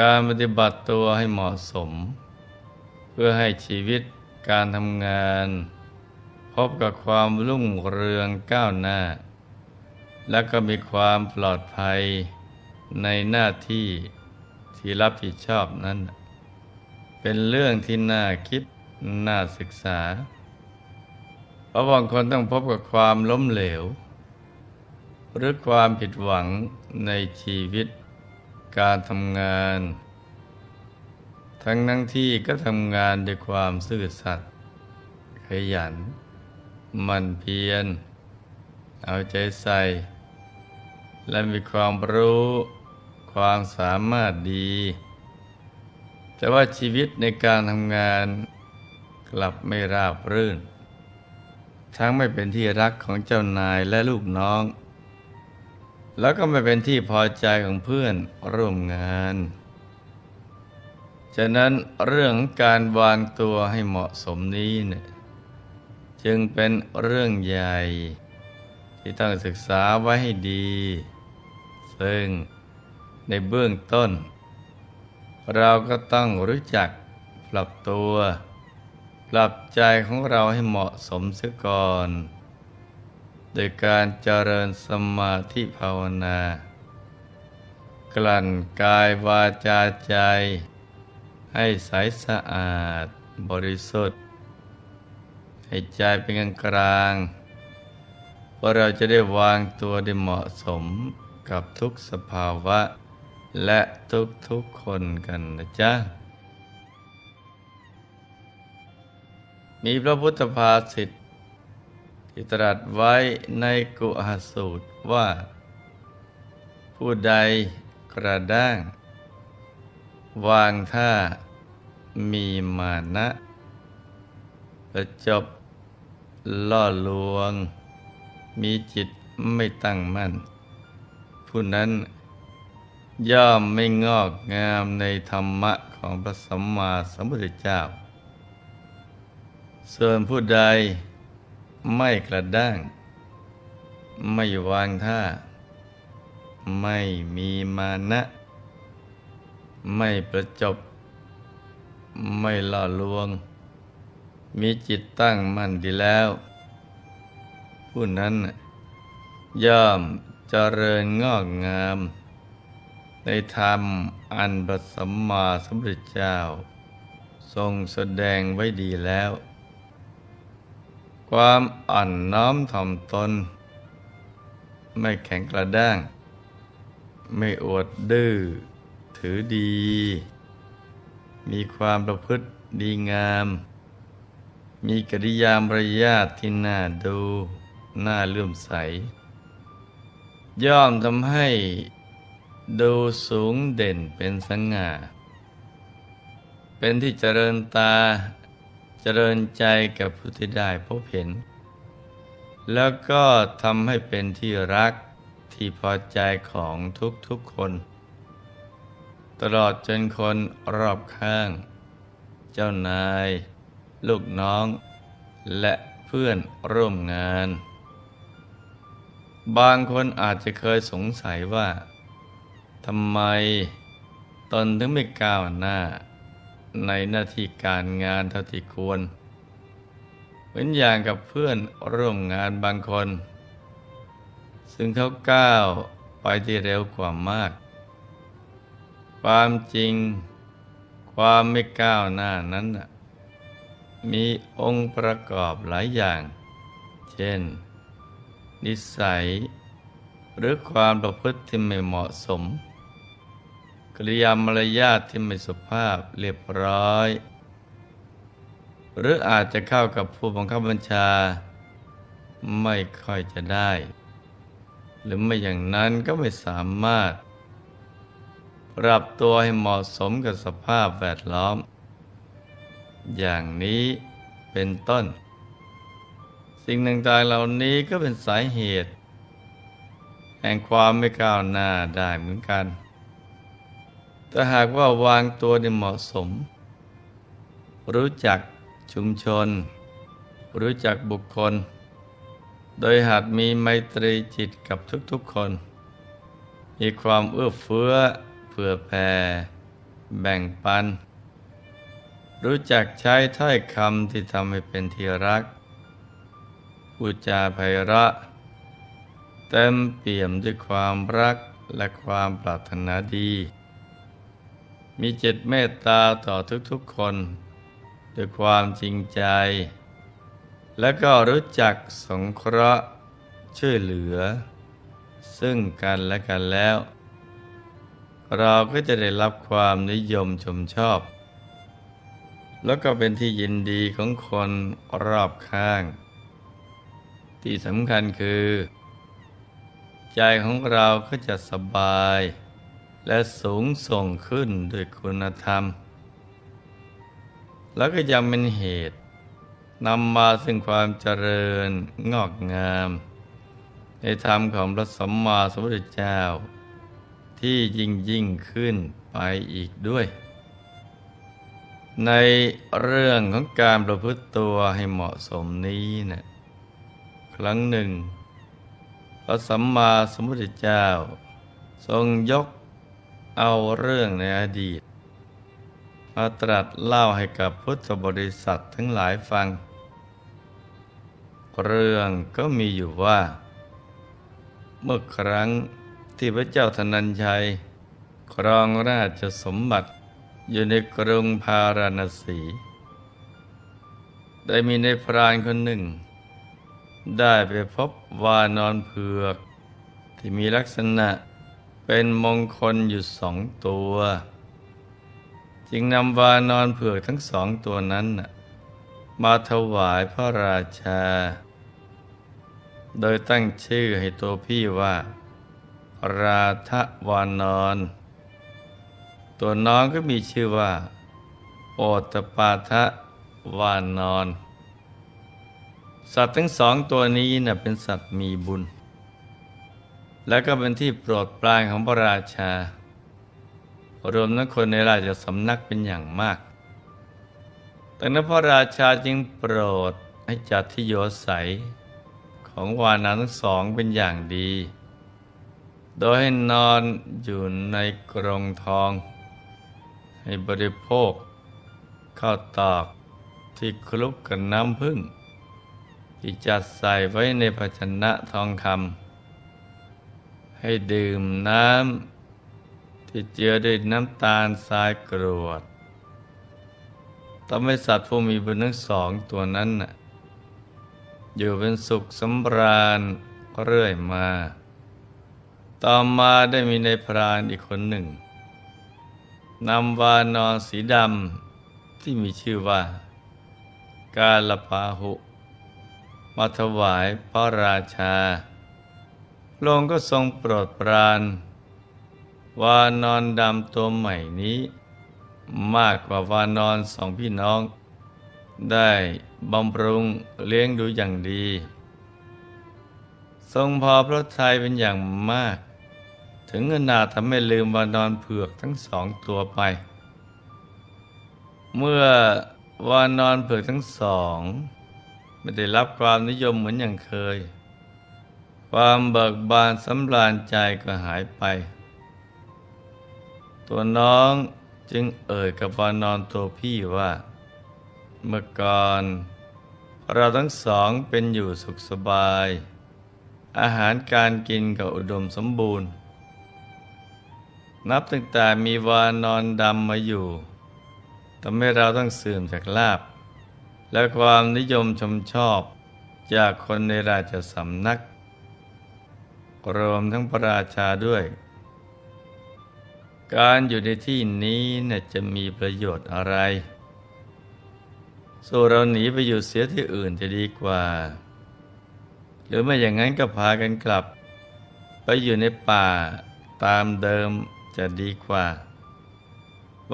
การปฏิบัติตัวให้เหมาะสม เพื่อให้ชีวิตการทำงาน พบกับความรุ่งเรืองก้าวหน้า และก็มีความปลอดภัยในหน้าที่ที่รับผิดชอบนั้น เป็นเรื่องที่น่าคิดน่าศึกษา เพราะบางคนต้องพบกับความล้มเหลว หรือความผิดหวังในชีวิต การทำงาน ทั้งนั้งที่ก็ทำงานด้วยความซื่อสัตย์ขยันหมันเพียร เอาใจใส่ และมีความรู้ความสามารถดี แต่ว่าชีวิตในการทำงานกลับไม่ราบรื่น ทั้งไม่เป็นที่รักของเจ้านายและลูกน้อง แล้วก็ไม่เป็นที่พอใจของเพื่อนร่วมงาน ฉะนั้นเรื่องการวางตัวให้เหมาะสมนี้เนี่ยจึงเป็นเรื่องใหญ่ ที่ต้องศึกษาไว้ให้ดี ซึ่งในเบื้องต้น เราก็ต้องรู้จักปรับตัว ปรับใจของเราให้เหมาะสมเสียก่อน โดยการเจริญสมาธิภาวนา กลั่นกายวาจาใจ ให้ใสสะอาดบริสุทธิ์ ให้ใจเป็นกลางกลางเพราะเราจะได้วางตัวได้เหมาะสมกับทุกสภาวะ และทุกๆคนกันนะจ๊ะ มีพระพุทธภาษิต ที่ตรัสไว้ในกุหสูตรว่า ผู้ใดกระด้าง วางท่ามีมานะประจบล่อลวง มีจิตไม่ตั้งมั่น ผู้นั้นย่อมไม่งอกงามในธรรมะของพระสัมมาสัมพุทธเจ้า ส่วนผู้ใด ไม่กระด้าง ไม่วางท่า ไม่มีมานะ ไม่ประจบ ไม่ล่อลวง มีจิตตั้งมั่นดีแล้ว ผู้นั้นย่อมเจริญงอกงาม ในธรรมอันพระสัมมาสัมพุทธเจ้า ทรงแสดงไว้ดีแล้ว ความอ่อนน้อมถ่อมตน ไม่แข็งกระด้าง ไม่อวดดื้อ ถือดี มีความประพฤติดีงาม มีกิริยามารยาทที่น่าดู น่าเลื่อมใส ย่อมทำให้ดูสูงเด่นเป็นสง่า เป็นที่เจริญตา เจริญใจกับผู้ที่ได้พบเห็น แล้วก็ทำให้เป็นที่รักที่พอใจของทุกๆคน ตลอดจนคนรอบข้าง เจ้านาย ลูกน้อง และเพื่อนร่วมงาน บางคนอาจจะเคยสงสัยว่าทำไมตนถึงไม่ก้าวหน้า ในหน้าที่การงานเท่าที่ควร เหมือนอย่างกับเพื่อนร่วมงานบางคน ซึ่งเขาก้าวไปที่เร็วกว่ามาก ความจริง ความไม่ก้าวหน้านั้นน่ะมีองค์ประกอบหลายอย่าง เช่น นิสัย หรือความประพฤติที่ไม่เหมาะสม กริยามารยาทที่ไม่สุภาพเรียบร้อย หรืออาจจะเข้ากับผู้บังคับบัญชา ไม่ค่อยจะได้ หรือไม่อย่างนั้นก็ไม่สามารถ ปรับตัวให้เหมาะสมกับสภาพแวดล้อม อย่างนี้เป็นต้น สิ่งต่างๆเหล่านี้ก็เป็นสาเหตุ แห่งความไม่ก้าวหน้าได้เหมือนกัน แต่หากว่าวางตัวได้เหมาะสม รู้จักชุมชน รู้จักบุคคล โดยหัดมีไมตรีจิตกับทุกๆคน มีความเอื้อเฟื้อเผื่อแผ่ แบ่งปัน รู้จักใช้ถ้อยคำที่ทำให้เป็นที่รักพูดจาไพเราะเต็มเปี่ยมด้วยความรักและความปรารถนาดี มีจิตเมตตาต่อทุกๆคน ด้วยความจริงใจ และก็รู้จักสงเคราะห์ช่วยเหลือ ซึ่งกันและกันแล้ว เราก็จะได้รับความนิยมชมชอบ แล้วก็เป็นที่ยินดีของคนรอบข้าง ที่สำคัญคือ ใจของเราก็จะสบาย และสูงส่งขึ้นด้วยคุณธรรม แล้วก็ยังเป็นเหตุนำมาซึ่งความเจริญงอกงาม ในธรรมของพระสัมมาสัมพุทธเจ้า ที่ยิ่งยิ่งขึ้นไปอีกด้วย ในเรื่องของการประพฤติตัวให้เหมาะสมนี้นะครั้งหนึ่ง พระสัมมาสัมพุทธเจ้า ทรงยก เอาเรื่องในอดีต มาตรัสเล่าให้กับพุทธบริษัททั้งหลายฟัง เรื่องก็มีอยู่ว่า เมื่อครั้งที่พระเจ้าธนัญชัย ครองราชสมบัติอยู่ในกรุงพาราณสี ได้มีในพรานคนหนึ่ง ได้ไปพบวานอนเผือก ที่มีลักษณะ เป็นมงคลอยู่สองตัว จึงนำวานอนเผือกทั้งสองตัวนั้น มาถวายพระราชา โดยตั้งชื่อให้ตัวพี่ว่า ราธวานอน ตัวน้องก็มีชื่อว่า โอตปาทะวานอน สัตว์ทั้งสองตัวนี้น่ะเป็นสัตว์มีบุญ และก็เป็นที่โปรดปรานของพระราชา รวมทั้งคนในราชสำนักเป็นอย่างมากดังนั้นพระราชาจึงโปรดให้จัดที่โยสัยของวานาทั้งสองเป็นอย่างดี โดยให้นอนอยู่ในกรงทอง ให้บริโภค ข้าวตอกที่คลุกกับน้ำผึ้งที่จัดใส่ไว้ในภาชนะทองคำ ให้ดื่มน้ำที่เจือด้วยน้ำตาลทรายกรวดทำให้สัตว์ผู้มีบุญทั้งสองตัวนั้นน่ะอยู่เป็นสุขสำราญเรื่อยมา ต่อมาได้มีในพรานอีกคนหนึ่งนำวานอนสีดำที่มีชื่อว่า กาลปาหุ มาถวายพระราชา พระองก็ทรงโปรดปรานวานอนดำตัวใหม่นี้ มากกว่าวานอนสองพี่น้อง ได้บำรุงเลี้ยงดูอย่างดี ทรงพอพระทัยเป็นอย่างมาก ถึงขนาดทำให้ลืมวานอนเผือกทั้งสองตัวไป เมื่อวานอนเผือกทั้งสอง ไม่ได้รับความนิยมเหมือนอย่างเคย ความเบิกบานสำราญใจก็หายไป ตัวน้องจึงเอ่ยกับวานอนตัวพี่ว่า เมื่อก่อน เราทั้งสองเป็นอยู่สุขสบาย อาหารการกินก็อุดมสมบูรณ์ นับตั้งแต่มีวานอนดำมาอยู่ทำให้เราต้องเสื่อมจากลาบ และความนิยมชมชอบจากคนในราชสำนัก รวมทั้งพระราชาด้วย การอยู่ในที่นี้น่ะจะมีประโยชน์อะไรสู้เราหนีไปอยู่เสียที่อื่นจะดีกว่า หรือไม่อย่างนั้นก็พากันกลับ ไปอยู่ในป่าตามเดิมจะดีกว่า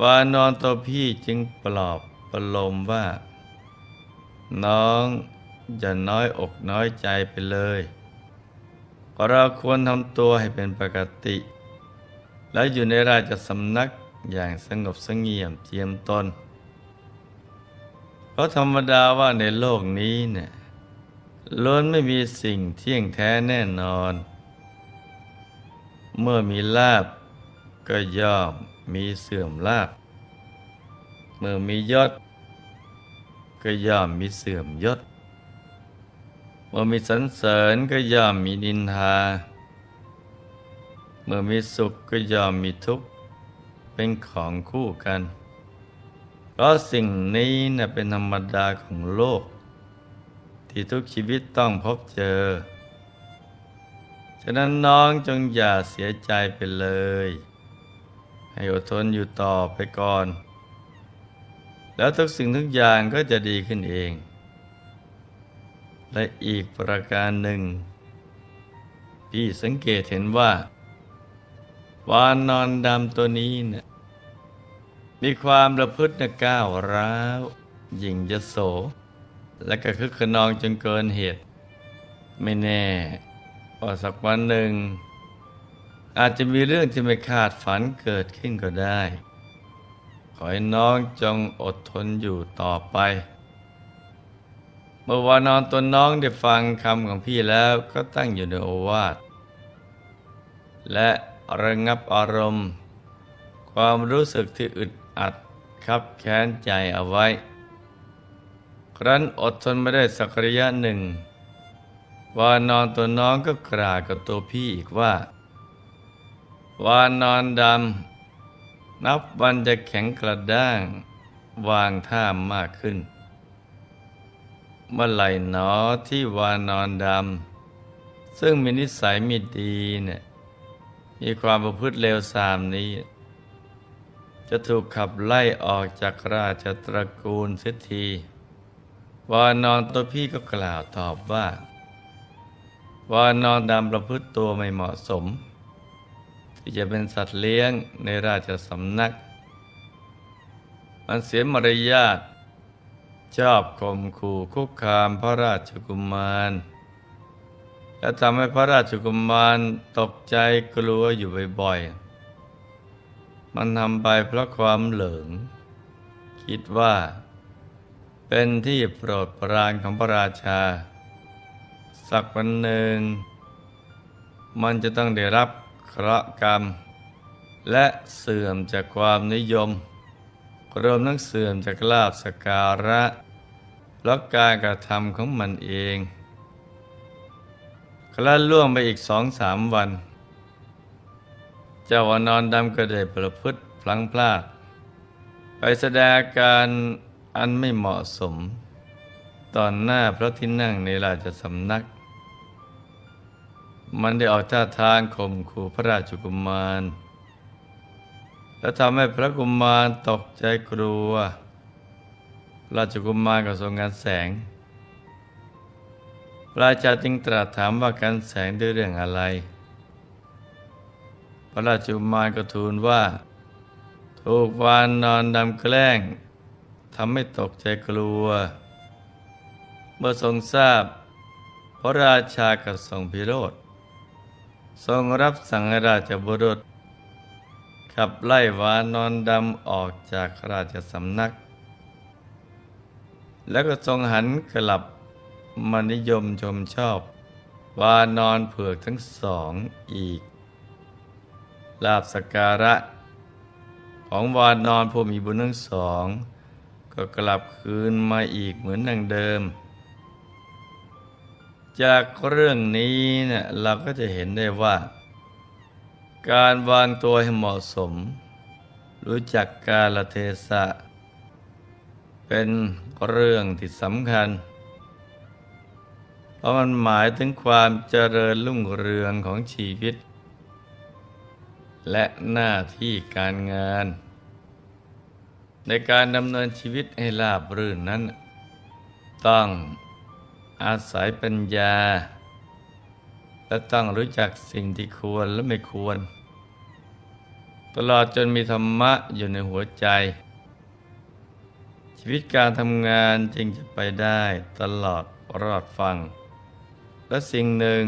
วานอนตัวพี่จึงปลอบประโลมว่า น้องอย่าน้อยอกน้อยใจไปเลย เราควรทำตัวให้เป็นปกติ แล้วอยู่ในราชสำนักอย่างสงบสงเงียมเจียมตนเพราะธรรมดาว่าในโลกนี้เนี่ยล้วนไม่มีสิ่งเที่ยงแท้แน่นอน เมื่อมีลาบก็ย่อมมีเสื่อมลาบเมื่อมียศ ก็ย่อมมีเสื่อมยศ เมื่อมีสรรเสริญก็ย่อมมีนินทา เมื่อมีสุขก็ย่อมมีทุกข์ เป็นของคู่กัน เพราะสิ่งนี้นะเป็นธรรมดาของโลก ที่ทุกชีวิตต้องพบเจอ ฉะนั้นน้องจงอย่าเสียใจไปเลย ให้อดทนอยู่ต่อไปก่อน แล้วทุกสิ่งทุกอย่างก็จะดีขึ้นเอง และอีกประการหนึ่ง พี่สังเกตเห็นว่า วานนอนดำตัวนี้นี่ยมีความระพฤตินก้าวร้าวหยิ่งยโส และก็คึกขนองจนเกินเหตุ ไม่แน่ว่าสักวันหนึ่ง อาจจะมีเรื่องที่ไม่คาดฝันเกิดขึ้นก็ได้ ขอให้น้องจงอดทนอยู่ต่อไป เมื่อวานนอนตัวน้องได้ฟังคำของพี่แล้วก็ตั้งอยู่ในโอวาท และระงับอารมณ์ ความรู้สึกที่อึดอัดคับแค้นใจเอาไว้ ครั้นอดทนไม่ได้สักระยะหนึ่งวานอนตัวน้องก็กล่าวกับตัวพี่อีกว่า วานอนดำ นับวันจะแข็งกระด้าง วางท่ามากขึ้น เมื่อไหร่หนอที่วานอนดำ ซึ่งมีนิสัยมีดีเนี่ยมีความประพฤติเลวทรามนี้ จะถูกขับไล่ออกจากราชตระกูลเสียทีวานอนตัวพี่ก็กล่าวตอบว่า วานอนดำประพฤติตัวไม่เหมาะสม ที่จะเป็นสัตว์เลี้ยงในราชสำนัก มันเสียมารยาท ชอบข่มขู่คุกคามพระราชกุมาร และทำให้พระราชกุมารตกใจกลัวอยู่บ่อยๆ มันทำไปเพราะความเหลิง คิดว่า เป็นที่โปรดปรานของพระราชา สักวันหนึ่ง มันจะต้องได้รับเคราะห์กรรม และเสื่อมจากความนิยม รวมทั้งเสื่อมจากลาบสการะเพราะการกระทำของมันเองครั้นล่วงไปอีกสองสามวัน เจ้าวานอนดำก็ได้ประพฤติพลังพลาด ไปแสดงการอันไม่เหมาะสม ตอนหน้าพระที่นั่งในราชสำนัก มันได้ออกท่าทางข่มขู่พระราชกุมาร และทำให้พระกุมารตกใจกลัว ราชกุมารก็ทรงงานแสงพระราชาจึงตรัสถามว่าการแสงด้วยเรื่องอะไร พระราชกุมารก็ทูลว่า ถูกวานนอนดำแกล้งทำให้ตกใจกลัว เมื่อทรงทราบ พระราชาก็ทรงพิโรธทรงรับสั่งให้ราชบุรุษ ขับไล่วานอนดำออกจากราชสำนัก แล้วก็ทรงหันกลับมานิยมชมชอบ วานอนเผือกทั้งสองอีก ลาบสการะ ของวานอนผู้มีบุญทั้งสอง ก็กลับคืนมาอีกเหมือนดังเดิม จากเรื่องนี้เนี่ยเราก็จะเห็นได้ว่า การวางตัวให้เหมาะสม รู้จักกาลเทศะ เป็นเรื่องที่สำคัญ เพราะมันหมายถึงความเจริญรุ่งเรืองของชีวิต และหน้าที่การงาน ในการดำเนินชีวิตให้ราบรื่นนั้น ต้องอาศัยปัญญา และต้องรู้จักสิ่งที่ควรและไม่ควร ตลอดจนมีธรรมะอยู่ในหัวใจ ชีวิตการทำงานจึงจะไปได้ตลอดรอดฟัง และสิ่งหนึ่ง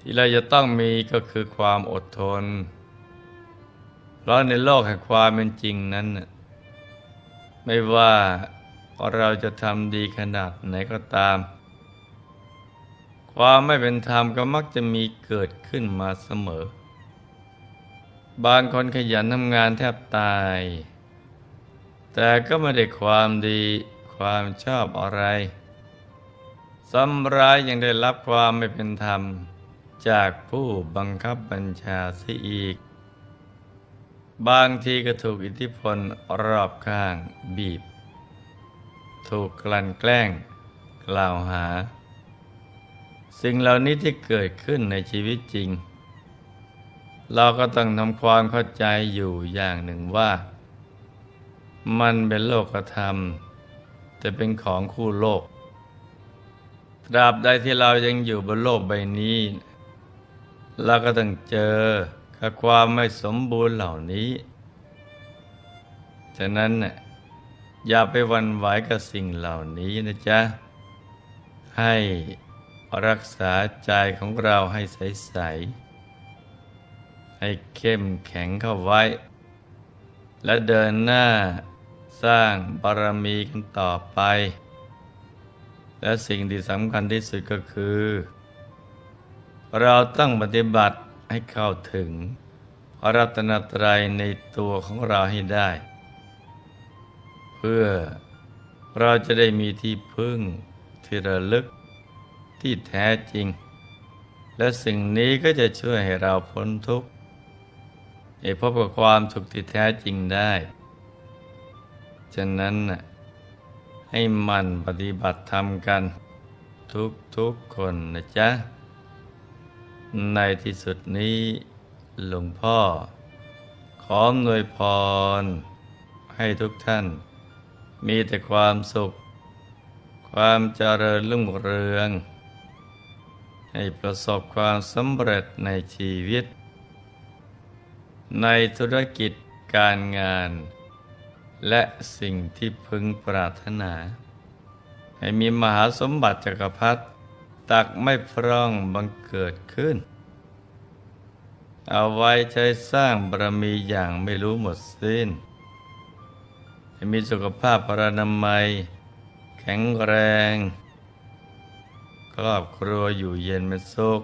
ที่เราจะต้องมีก็คือความอดทน เพราะในโลกแห่งความเป็นจริงนั้น ไม่ว่าเราจะทำดีขนาดไหนก็ตาม ความไม่เป็นธรรมก็มักจะมีเกิดขึ้นมาเสมอ บางคนขยันทำงานแทบตาย แต่ก็ไม่ได้ความดีความชอบอะไรซ้ำร้ายยังได้รับความไม่เป็นธรรม จากผู้บังคับบัญชาเสียอีก บางทีก็ถูกอิทธิพลรอบข้างบีบ ถูกกลั่นแกล้ง กล่าวหา สิ่งเหล่านี้ที่เกิดขึ้นในชีวิตจริง เราก็ต้องทำความเข้าใจอยู่อย่างหนึ่งว่า มันเป็นโลกธรรม แต่เป็นของคู่โลกตราบใดที่เรายังอยู่บนโลกใบนี้ เราก็ต้องเจอกับความไม่สมบูรณ์เหล่านี้ ฉะนั้นน่ะอย่าไปวันไหวกับสิ่งเหล่านี้นะจ๊ะ ให้ รักษาใจของเราให้ใส ๆ ให้เข้มแข็งเข้าไว้ และเดินหน้าสร้างบารมีกันต่อไป และสิ่งที่สำคัญที่สุดก็คือ เราต้องปฏิบัติให้เข้าถึงพระรัตนตรัยในตัวของเราให้ได้ เพื่อเราจะได้มีที่พึ่งที่ระลึก ที่แท้จริง และสิ่งนี้ก็จะช่วยให้เราพ้นทุกข์ให้พบกับความสุขที่แท้จริงได้ ฉะนั้นน่ะให้มันปฏิบัติธรรมกัน ทุกทุกคนนะจ๊ะ ในที่สุดนี้หลวงพ่อ ขออำนวยพร ให้ทุกท่าน มีแต่ความสุข ความเจริญรุ่งเรือง ให้ประสบความสำเร็จในชีวิต ในธุรกิจการงาน และสิ่งที่พึงปรารถนา ให้มีมหาสมบัติจักรพรรดิตักไม่พร่องบังเกิดขึ้น เอาไว้ใช้สร้างบารมีอย่างไม่รู้หมดสิ้น ให้มีสุขภาพพรานามัย แข็งแรง ครอบครัวอยู่เย็นเป็นสุข